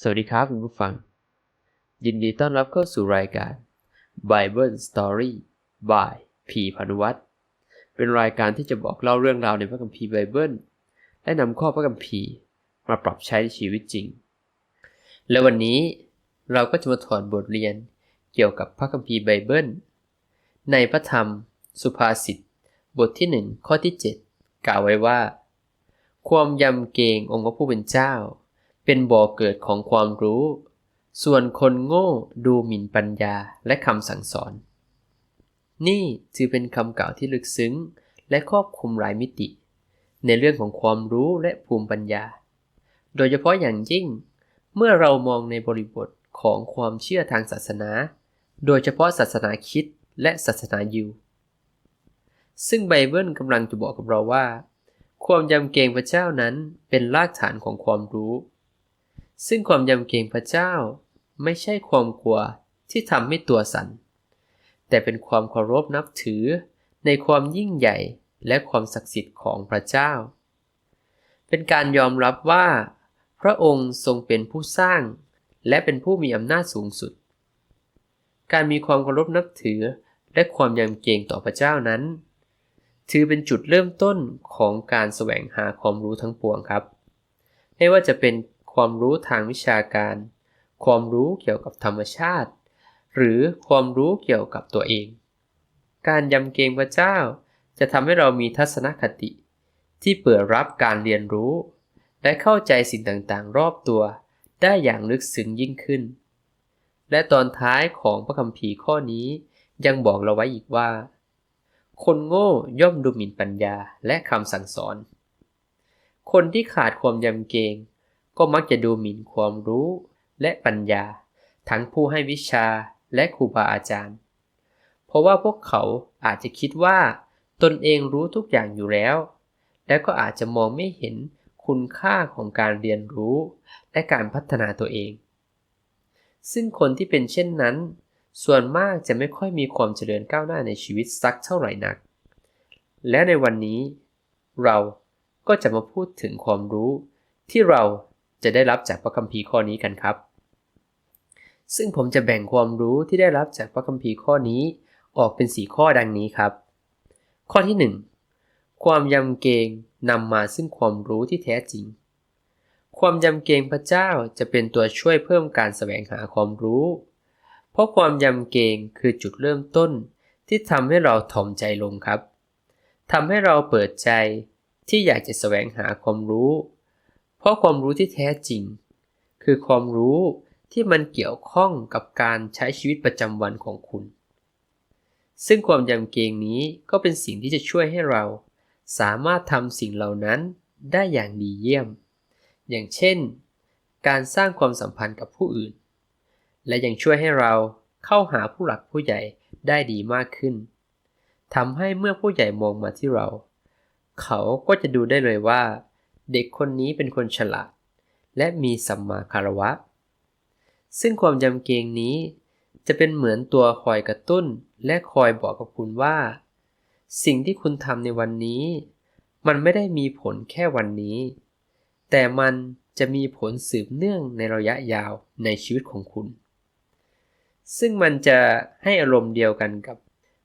สวัสดีครับคุณผู้ฟัง ยินดีต้อนรับเข้าสู่รายการ Bible Story by พีพานุวัตรเป็นรายการที่จะบอกเล่าเรื่องราวในพระคัมภีร์ไบเบิลและนำข้อพระคัมภีร์มาปรับใช้ในชีวิตจริง และวันนี้เราก็จะมาถอดบทเรียนเกี่ยวกับพระคัมภีร์ไบเบิลในพระธรรม สุภาษิตบทที่ 1 ข้อที่ 7 กล่าวไว้ว่า ความยำเกรงองค์พระผู้เป็นเจ้า เป็นบ่อเกิดของความรู้ ส่วนคนโง่ดูหมิ่นปัญญาและคำสั่งสอน นี่ถือเป็นคำกล่าวที่ลึกซึ้ง และครอบคลุมหลายมิติ ในเรื่องของความรู้และภูมิปัญญา โดยเฉพาะอย่างยิ่ง เมื่อเรามองในบริบทของความเชื่อทางศาสนา โดยเฉพาะศาสนาคิดและศาสนายิว ซึ่งไบเบิลกำลังจะบอกกับเราว่า ความยำเกรงพระเจ้านั้นเป็นรากฐานของความรู้ ซึ่งความยำเกรงพระเจ้าไม่ใช่ความกลัวที่ทำให้ตัวสัน่น แต่เป็นความเคารพนับถือในความยิ่งใหญ่และความศักดิ์สิทธิ์ของพระเจ้า เป็นการยอมรับว่า พระองค์ทรงเป็นผู้สร้าง และเป็นผู้มีอำนาจสูงสุด การมีความเคารพนับถือและความยำเกรงต่อพระเจ้านั้น ถือเป็นจุดเริ่มต้นของการแสวงหาความรู้ทั้งปวงครับ ไม่ว่าจะเป็น ความรู้ทางวิชาการ ความรู้เกี่ยวกับธรรมชาติ หรือความรู้เกี่ยวกับตัวเอง การยำเกรงพระเจ้าจะทำให้เรามีทัศนคติ ที่เปิดรับการเรียนรู้ และเข้าใจสิ่งต่างๆ รอบตัว ได้อย่างลึกซึ้งยิ่งขึ้น และตอนท้ายของพระคัมภีร์ข้อนี้ยังบอกเราไว้อีกว่า คนโง่ย่อมดูหมิ่นปัญญาและคำสั่งสอน คนที่ขาดความยำเกรง ก็มักจะดูหมิ่นความรู้และปัญญา ทั้งผู้ให้วิชาและครูบาอาจารย์ เพราะว่าพวกเขาอาจจะคิดว่า ตนเองรู้ทุกอย่างอยู่แล้ว และก็อาจจะมองไม่เห็นคุณค่าของการเรียนรู้ และการพัฒนาตัวเอง ซึ่งคนที่เป็นเช่นนั้น ส่วนมากจะไม่ค่อยมีความเจริญก้าวหน้าในชีวิตสักเท่าไหร่นัก และในวันนี้ เราก็จะมาพูดถึงความรู้ที่เรา จะได้รับจากพระคัมภีร์ข้อนี้กันครับ ซึ่งผมจะแบ่งความรู้ที่ได้รับจากพระคัมภีร์ข้อนี้ออกเป็น 4 ข้อดังนี้ครับ ข้อที่ 1 ความยำเกรงนำมาซึ่งความรู้ที่แท้จริง ความยำเกรงพระเจ้าจะเป็นตัวช่วยเพิ่มการแสวงหาความรู้ เพราะความยำเกรงคือจุดเริ่มต้นที่ทำให้เราถ่อมใจลงครับทำให้เราเปิดใจที่อยากจะแสวงหาความรู้ เพราะความรู้ที่แท้จริง คือความรู้ที่มันเกี่ยวข้องกับการใช้ชีวิตประจำวันของคุณ ซึ่งความยำเกรงนี้ก็เป็นสิ่งที่จะช่วยให้เรา สามารถทำสิ่งเหล่านั้นได้อย่างดีเยี่ยม อย่างเช่น การสร้างความสัมพันธ์กับผู้อื่น และยังช่วยให้เราเข้าหาผู้หลักผู้ใหญ่ได้ดีมากขึ้นทำให้เมื่อผู้ใหญ่มองมาที่เรา เขาก็จะดูได้เลยว่า เด็กคนนี้เป็นคนฉลาด และมีสัมมาคารวะ ซึ่งความยำเกรงนี้ จะเป็นเหมือนตัวคอยกระตุ้น และคอยบอกกับคุณว่า สิ่งที่คุณทำในวันนี้ มันไม่ได้มีผลแค่วันนี้ แต่มันจะมีผลสืบเนื่องในระยะยาวในชีวิตของคุณ ซึ่งมันจะให้อารมณ์เดียวกันกับ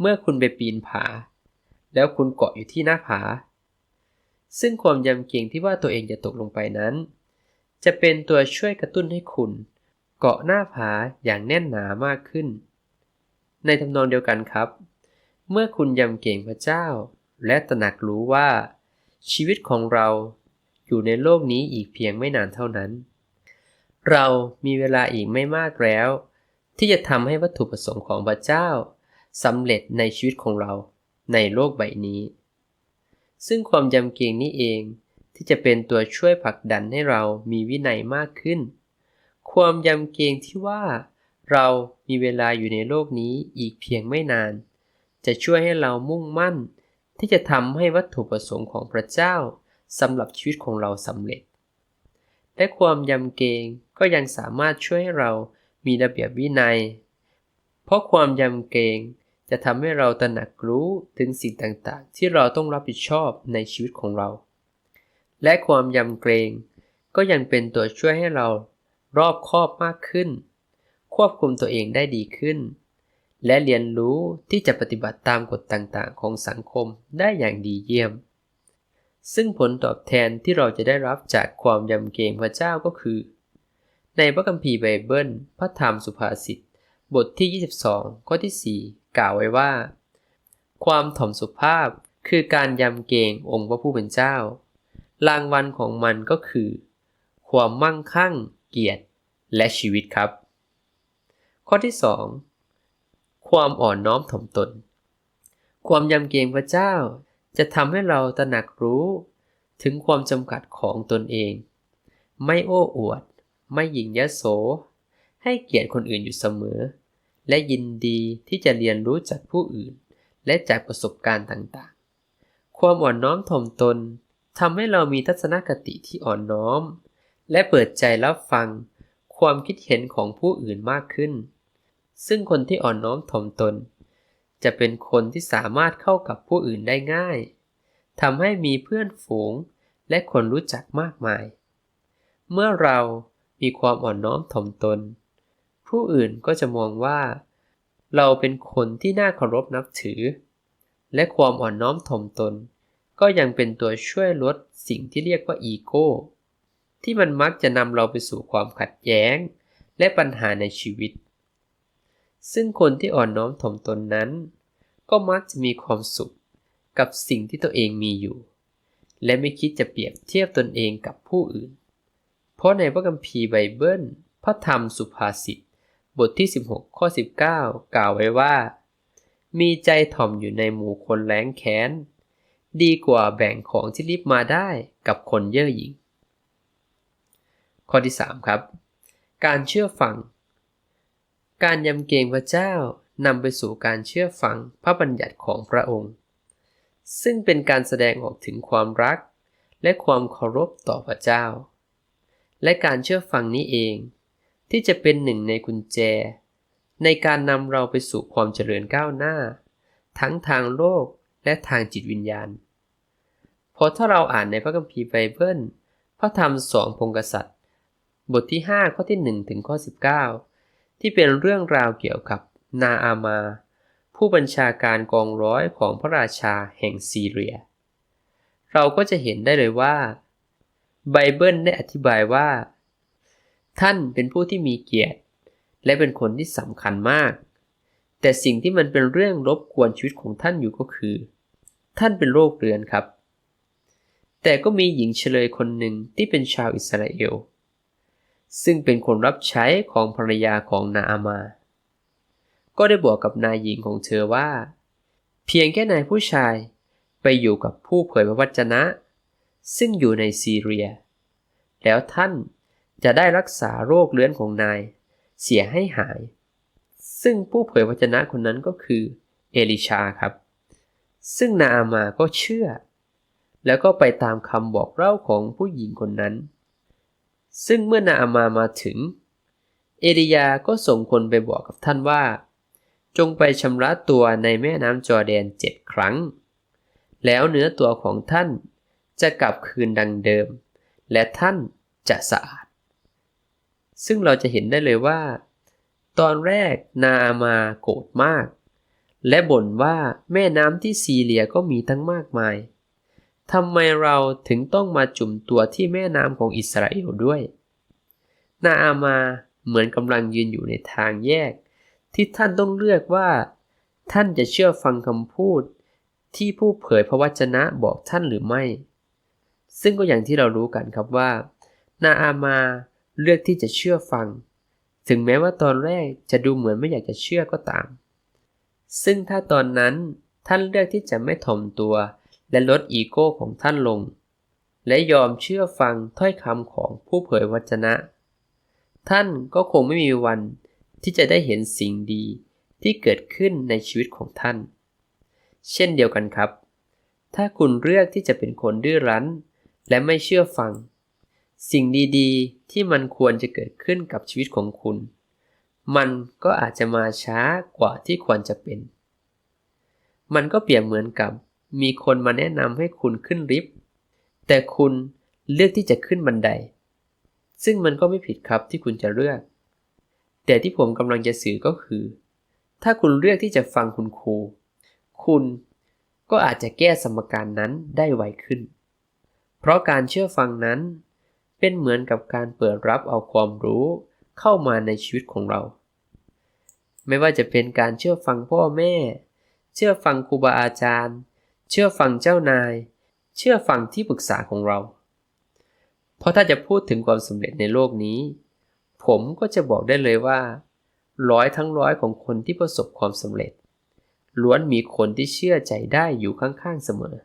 เมื่อคุณไปปีนผา แล้วคุณเกาะอยู่ที่หน้าผา ซึ่งความยำเกรงที่ว่าตัวเองจะตกลงไปนั้น จะเป็นตัวช่วยกระตุ้นให้คุณ เกาะหน้าผาอย่างแน่นหนามากขึ้น ในทำนองเดียวกันครับ เมื่อคุณยำเกรงพระเจ้า และตระหนักรู้ว่า ชีวิตของเราอยู่ในโลกนี้อีกเพียงไม่นานเท่านั้น เรามีเวลาอีกไม่มากแล้ว ที่จะทำให้วัตถุประสงค์ของพระเจ้าสำเร็จในชีวิตของเราในโลกใบนี้ ซึ่งความยำเกรงนี้เองที่จะเป็นตัวช่วยผลักดันให้เรามีวินัยมากขึ้น ความยำเกรงที่ว่าเรามีเวลาอยู่ในโลกนี้อีกเพียงไม่นาน จะช่วยให้เรามุ่งมั่น ที่จะทำให้วัตถุประสงค์ของพระเจ้าสำหรับชีวิตของเราสำเร็จ และความยำเกรงก็ยังสามารถช่วยให้เรามีระเบียบวินัย เพราะความยำเกรง จะทำให้เราตระหนักรู้ถึงสิ่งต่างๆ ที่เราต้องรับผิดชอบในชีวิตของเรา และความยำเกรงก็ยังเป็นตัวช่วยให้เรารอบคอบมากขึ้น ควบคุมตัวเองได้ดีขึ้น และเรียนรู้ที่จะปฏิบัติตามกฎต่างๆ ของสังคมได้อย่างดีเยี่ยม ซึ่งผลตอบแทนที่เราจะได้รับจากความยำเกรงพระเจ้าก็คือ ในพระคัมภีร์ไบเบิล พระธรรมสุภาษิต บทที่ 22 ข้อที่ 4 กล่าวไว้ว่า ความถ่อมสุภาพคือการยำเกรงองค์พระผู้เป็นเจ้า รางวัลของมันก็คือ ความมั่งคั่ง เกียรติและชีวิตครับ ข้อที่ 2 ความอ่อนน้อมถ่อมตน ความยำเกรงพระเจ้าจะทำให้เราตระหนักรู้ถึงความจำกัดของตนเอง ไม่โอ้อวด ไม่หยิ่งยโส ให้เกียรติคนอื่นอยู่เสมอ และยินดีที่จะเรียนรู้จากผู้อื่น และจากประสบการณ์ต่างๆ ความอ่อนน้อมถ่อมตนทำให้เรามีทัศนคติที่อ่อนน้อม และเปิดใจรับฟังความคิดเห็นของผู้อื่นมากขึ้น ซึ่งคนที่อ่อนน้อมถ่อมตน จะเป็นคนที่สามารถเข้ากับผู้อื่นได้ง่ายทำให้มีเพื่อนฝูงและคนรู้จักมากมาย เมื่อเรามีความอ่อนน้อมถ่อมตน ผู้อื่นก็จะมองว่า เราเป็นคนที่น่าเคารพนับถือ และความอ่อนน้อมถ่อมตน ก็ยังเป็นตัวช่วยลดสิ่งที่เรียกว่าอีโก้ ที่มันมักจะนำเราไปสู่ความขัดแย้ง และปัญหาในชีวิต ซึ่งคนที่อ่อนน้อมถ่อมตนนั้น ก็มักจะมีความสุขกับสิ่งที่ตัวเองมีอยู่ และไม่คิดจะเปรียบเทียบตนเองกับผู้อื่น เพราะในพระคัมภีร์ไบเบิลพระธรรมสุภาษิต บทที่ 16 ข้อ 19 กล่าวไว้ว่า มีใจถ่อมอยู่ในหมู่คนแร้งแค้น ดีกว่าแบ่งของที่ริบมาได้กับคนเย่อหยิ่ง ข้อที่ 3 ครับ การเชื่อฟัง การยำเกรงพระเจ้านำไปสู่การเชื่อฟังพระบัญญัติของพระองค์ ซึ่งเป็นการแสดงออกถึงความรัก และความเคารพต่อพระเจ้า และการเชื่อฟังนี้เอง ที่จะเป็นหนึ่งในกุญแจ ในการนำเราไปสู่ความเจริญก้าวหน้า ทั้งทางโลกและทางจิตวิญญาณเพราะถ้าเราอ่านในพระคัมภีร์ไบเบิลพระธรรมสองพงกษัตริย์ บทที่ 5 ข้อที่ 1 ถึงข้อ 19 ที่เป็นเรื่องราวเกี่ยวกับนาอามา ผู้บัญชาการกองร้อยของพระราชาแห่งซีเรีย เราก็จะเห็นได้เลยว่าไบเบิลได้อธิบายว่า ท่านเป็นผู้ที่มีเกียรติ และเป็นคนที่สำคัญมาก แต่สิ่งที่มันเป็นเรื่องรบกวนชีวิตของท่านอยู่ก็คือ ท่านเป็นโรคเรื้อนครับ แต่ก็มีหญิงเฉลยคนหนึ่งที่เป็นชาวอิสราเอล ซึ่งเป็นคนรับใช้ของภรรยาของนาอามา ก็ได้บอกกับนายหญิงของเธอว่า เพียงแค่นายผู้ชายไปอยู่กับผู้เผยพระวจนะ ซึ่งอยู่ในซีเรีย แล้วท่าน จะได้รักษาโรคเลื้อนของนาย เสียให้หาย ซึ่งผู้เผยพระวจนะคนนั้นก็คือเอลิชาครับ ซึ่งนาอามาก็เชื่อ แล้วก็ไปตามคำบอกเล่าของผู้หญิงคนนั้น ซึ่งเมื่อนาอามามาถึง เอลียาก็ส่งคนไปบอกกับท่านว่า จงไปชำระตัวในแม่น้ำจอแดนเจ็ดครั้ง แล้วเนื้อตัวของท่านจะกลับคืนดังเดิม และท่านจะสะอาด ซึ่งเราจะเห็นได้เลยว่า ตอนแรกนาอามาโกรธมาก และบ่นว่าแม่น้ำที่ซีเรียก็มีทั้งมากมายทำไมเราถึงต้องมาจุ่มตัวที่แม่น้ำของอิสราเอลด้วย นาอามาเหมือนกำลังยืนอยู่ในทางแยก ที่ท่านต้องเลือกว่า ท่านจะเชื่อฟังคำพูด ที่ผู้เผยพระวจนะบอกท่านหรือไม่ ซึ่งก็อย่างที่เรารู้กันครับว่า นาอามา เลือกที่จะเชื่อฟัง ถึงแม้ว่าตอนแรกจะดูเหมือนไม่อยากจะเชื่อก็ตาม ซึ่งถ้าตอนนั้นท่านเลือกที่จะไม่ถ่อมตัว และลดอีโก้ของท่านลง และยอมเชื่อฟังถ้อยคำของผู้เผยวจนะ ท่านก็คงไม่มีวันที่จะได้เห็นสิ่งดีที่เกิดขึ้นในชีวิตของท่าน เช่นเดียวกันครับ ถ้าคุณเลือกที่จะเป็นคนดื้อรั้น และไม่เชื่อฟัง สิ่งดีๆ ที่มันควรจะเกิดขึ้นกับชีวิตของคุณ มันก็อาจจะมาช้ากว่าที่ควรจะเป็น มันก็เปรียบเหมือนกับมีคนมาแนะนำให้คุณขึ้นลิฟต์แต่คุณเลือกที่จะขึ้นบันได ซึ่งมันก็ไม่ผิดครับที่คุณจะเลือก แต่ที่ผมกำลังจะสื่อก็คือ ถ้าคุณเลือกที่จะฟังคุณครู คุณก็อาจจะแก้สมการนั้นได้ไวขึ้น เพราะการเชื่อฟังนั้น เป็นเหมือนกับการเปิดรับเอาความรู้เข้ามาในชีวิตของเรา ไม่ว่าจะเป็นการเชื่อฟังพ่อแม่ เชื่อฟังครูบาอาจารย์ เชื่อฟังเจ้านาย เชื่อฟังที่ปรึกษาของเรา เพราะถ้าจะพูดถึงความสำเร็จในโลกนี้ ผมก็จะบอกได้เลยว่า ร้อยทั้งร้อยของคนที่ประสบความสำเร็จ ล้วนมีคนที่เชื่อใจได้อยู่ข้างๆเสมอ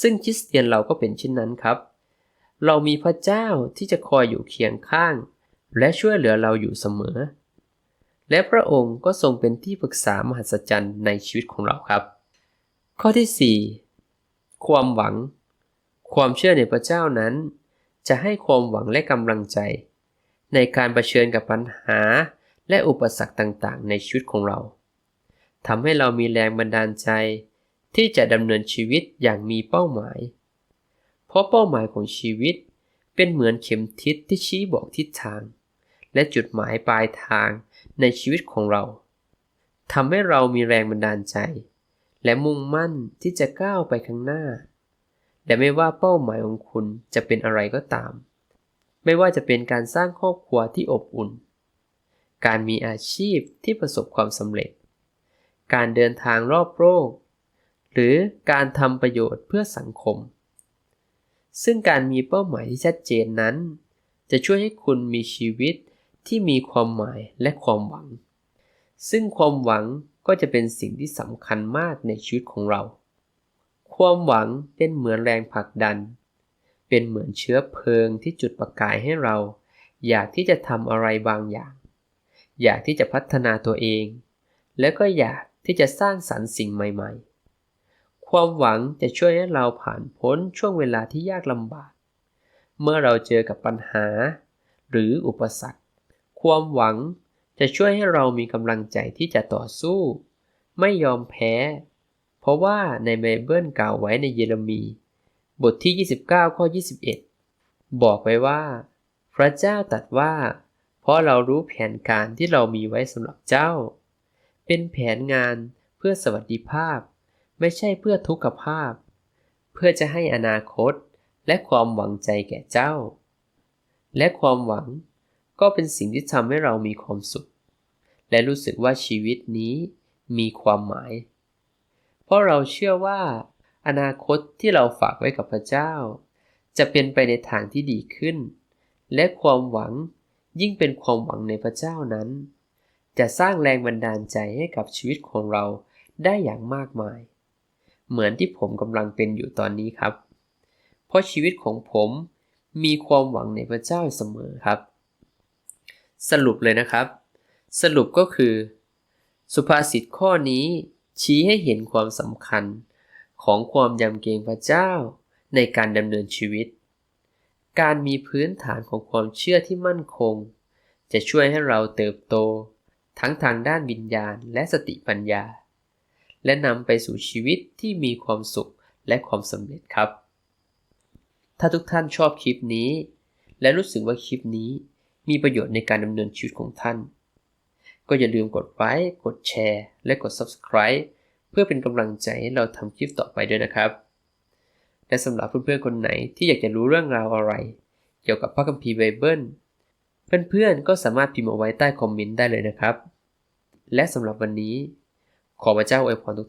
ซึ่งคริสเตียนเราก็เป็นเช่นนั้นครับ เรามีพระเจ้าที่จะคอยอยู่เคียงข้าง และช่วยเหลือเราอยู่เสมอ และพระองค์ก็ทรงเป็นที่ปรึกษามหัศจรรย์ในชีวิตของเราครับ ข้อที่ 4 ความหวัง ความเชื่อในพระเจ้านั้น จะให้ความหวังและกำลังใจ ในการรเผชิญกับปัญหาและอุปสรรคต่างๆ ในชีวิตของเราทำให้เรามีแรงบันดาลใจ ที่จะดำเนินชีวิตอย่างมีเป้าหมาย เพราะเป้าหมายของชีวิต เป็นเหมือนเข็มทิศที่ชี้บอกทิศทาง และจุดหมายปลายทางในชีวิตของเราทำให้เรามีแรงบันดาลใจ และมุ่งมั่นที่จะก้าวไปข้างหน้า และไม่ว่าเป้าหมายของคุณจะเป็นอะไรก็ตาม ไม่ว่าจะเป็นการสร้างครอบครัวที่อบอุ่น การมีอาชีพที่ประสบความสำเร็จ การเดินทางรอบโลก หรือการทำประโยชน์เพื่อสังคม ซึ่งการมีเป้าหมายที่ชัดเจนนั้น จะช่วยให้คุณมีชีวิตที่มีความหมายและความหวัง ซึ่งความหวังก็จะเป็นสิ่งที่สำคัญมากในชีวิตของเรา ความหวังเป็นเหมือนแรงผลักดัน เป็นเหมือนเชื้อเพลิงที่จุดประกายให้เรา อยากที่จะทำอะไรบางอย่าง อยากที่จะพัฒนาตัวเอง และก็อยากที่จะสร้างสรรค์สิ่งใหม่ ๆ ความหวังจะช่วยให้เราผ่านพ้นช่วงเวลาที่ยากลำบาก เมื่อเราเจอกับปัญหา หรืออุปสรรค ความหวังจะช่วยให้เรามีกำลังใจที่จะต่อสู้ ไม่ยอมแพ้ เพราะว่าในไบเบิลกล่าวไว้ในเยเรมี บทที่ 29 ข้อ 21 บอกไว้ว่า พระเจ้าตรัสว่า เพราะเรารู้แผนการที่เรามีไว้สำหรับเจ้า เป็นแผนงานเพื่อสวัสดิภาพ ไม่ใช่เพื่อทุกขภาพ เพื่อจะให้อนาคตและความหวังใจแก่เจ้า และความหวังก็เป็นสิ่งที่ทำให้เรามีความสุข และรู้สึกว่าชีวิตนี้มีความหมาย เพราะเราเชื่อว่า อนาคตที่เราฝากไว้กับพระเจ้า จะเป็นไปในทางที่ดีขึ้น และความหวังยิ่งเป็นความหวังในพระเจ้านั้น จะสร้างแรงบันดาลใจให้กับชีวิตของเราได้อย่างมากมาย เหมือนที่ผมกำลังเป็นอยู่ตอนนี้ครับ เพราะชีวิตของผมมีความหวังในพระเจ้าเสมอครับ สรุปเลยนะครับ สรุปก็คือ สุภาษิตข้อนี้ชี้ให้เห็นความสำคัญของความยำเกรงพระเจ้าในการดำเนินชีวิต การมีพื้นฐานของความเชื่อที่มั่นคง จะช่วยให้เราเติบโต ทั้งทางด้านวิญญาณและสติปัญญา และนำไปสู่ชีวิตที่มีความสุขและความสำเร็จครับ ถ้าทุกท่านชอบคลิปนี้ และรู้สึกว่าคลิปนี้มีประโยชน์ในการดำเนินชีวิตของท่าน ก็อย่าลืมกดไลค์กดแชร์ และกด Subscribe เพื่อเป็นกำลังใจให้เราทำคลิปต่อไปด้วยนะครับ และสำหรับเพื่อนๆคนไหนที่อยากจะรู้เรื่องราวอะไร เกี่ยวกับพระคัมภีร์ไบเบิลเพื่อนๆก็สามารถพิมพ์เอาไว้ใต้คอมเมนต์ได้เลยนะครับ และสำหรับวันนี้ ขอพระเจ้าอวยพรทุก